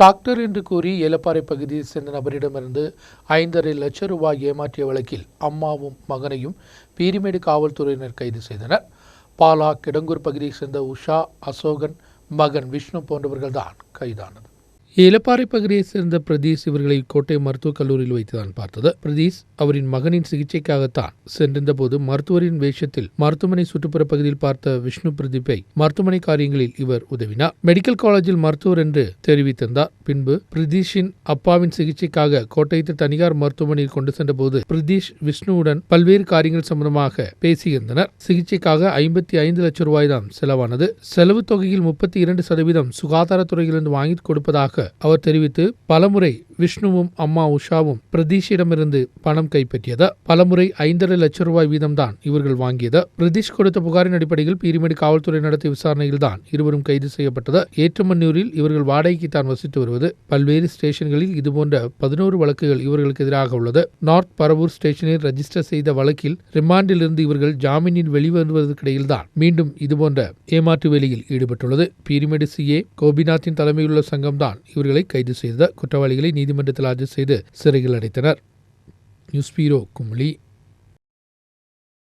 Doctor என்று கூறி ஏலப்பாறை பகுதியில் சேர்ந்த நபரிடமிருந்து ஐந்தரை லட்சம் ரூபாய் ஏமாற்றிய வழக்கில் அம்மாவும் மகனையும் பீரிமேடு காவல்துறையினர் கைது செய்தனர். பாலா கிடங்கூர் பகுதியைச் சேர்ந்த உஷா அசோகன் மகன் விஷ்ணு போன்றவர்கள்தான் கைதானது. இலப்பாறை பகுதியைச் சேர்ந்த பிரதீஷ் இவர்களை கோட்டை மருத்துவக் கல்லூரியில் வைத்துதான் பார்த்தது. பிரதீஷ் அவரின் மகனின் சிகிச்சைக்காகத்தான் சென்றிருந்த போது மருத்துவரின் வேஷத்தில் மருத்துவமனை சுற்றுப்புற பகுதியில் பார்த்த விஷ்ணு பிரதீப்பை மருத்துவமனை காரியங்களில் இவர் உதவினார். மெடிக்கல் காலேஜில் மருத்துவர் என்று தெரிவித்திருந்தார். பின்பு பிரதீஷின் அப்பாவின் சிகிச்சைக்காக கோட்டயத்து தனியார் மருத்துவமனையில் கொண்டு சென்றபோது பிரதீஷ் விஷ்ணுவுடன் பல்வேறு காரியங்கள் சம்பந்தமாக பேசியிருந்தனர். சிகிச்சைக்காக ஐம்பத்தி ஐந்து லட்சம் ரூபாய் தான் செலவானது. செலவு தொகையில் முப்பத்தி இரண்டு சதவீதம் சுகாதாரத்துறையிலிருந்து வாங்கி கொடுப்பதாக அவர் தெரிவித்து பலமுறை விஷ்ணுவும் அம்மா உஷாவும் பிரதீஷிடமிருந்து பணம் கைப்பற்றியது. பலமுறை ஐந்தரை லட்சம் ரூபாய் வீதம்தான் இவர்கள் வாங்கியது. பிரதீஷ் கொடுத்த புகாரின் அடிப்படையில் பீரிமேடு காவல்துறை நடத்திய விசாரணையில்தான் இருவரும் கைது செய்யப்பட்டது. ஏற்றுமன்னூரில் இவர்கள் வாடகைக்கு தான் வசித்து வருவது. பல்வேறு ஸ்டேஷன்களில் இதுபோன்ற பதினோரு வழக்குகள் இவர்களுக்கு எதிராக உள்ளது. நார்த் பரவூர் ஸ்டேஷனில் ரெஜிஸ்டர் செய்த வழக்கில் ரிமாண்டில் இருந்து இவர்கள் ஜாமீனில் வெளிவருவதற்கிடையில்தான் மீண்டும் இதுபோன்ற ஏமாற்று வேலையில் ஈடுபட்டுள்ளது. பீரிமேடு சிஏ கோபிநாத்தின் தலைமையிலுள்ள சங்கம்தான் இவர்களை கைது செய்த குற்றவாளிகளை நீதிமன்றத்தில் ஆஜர் செய்து சிறையில் அடைத்தனர். News bureau Kumbla.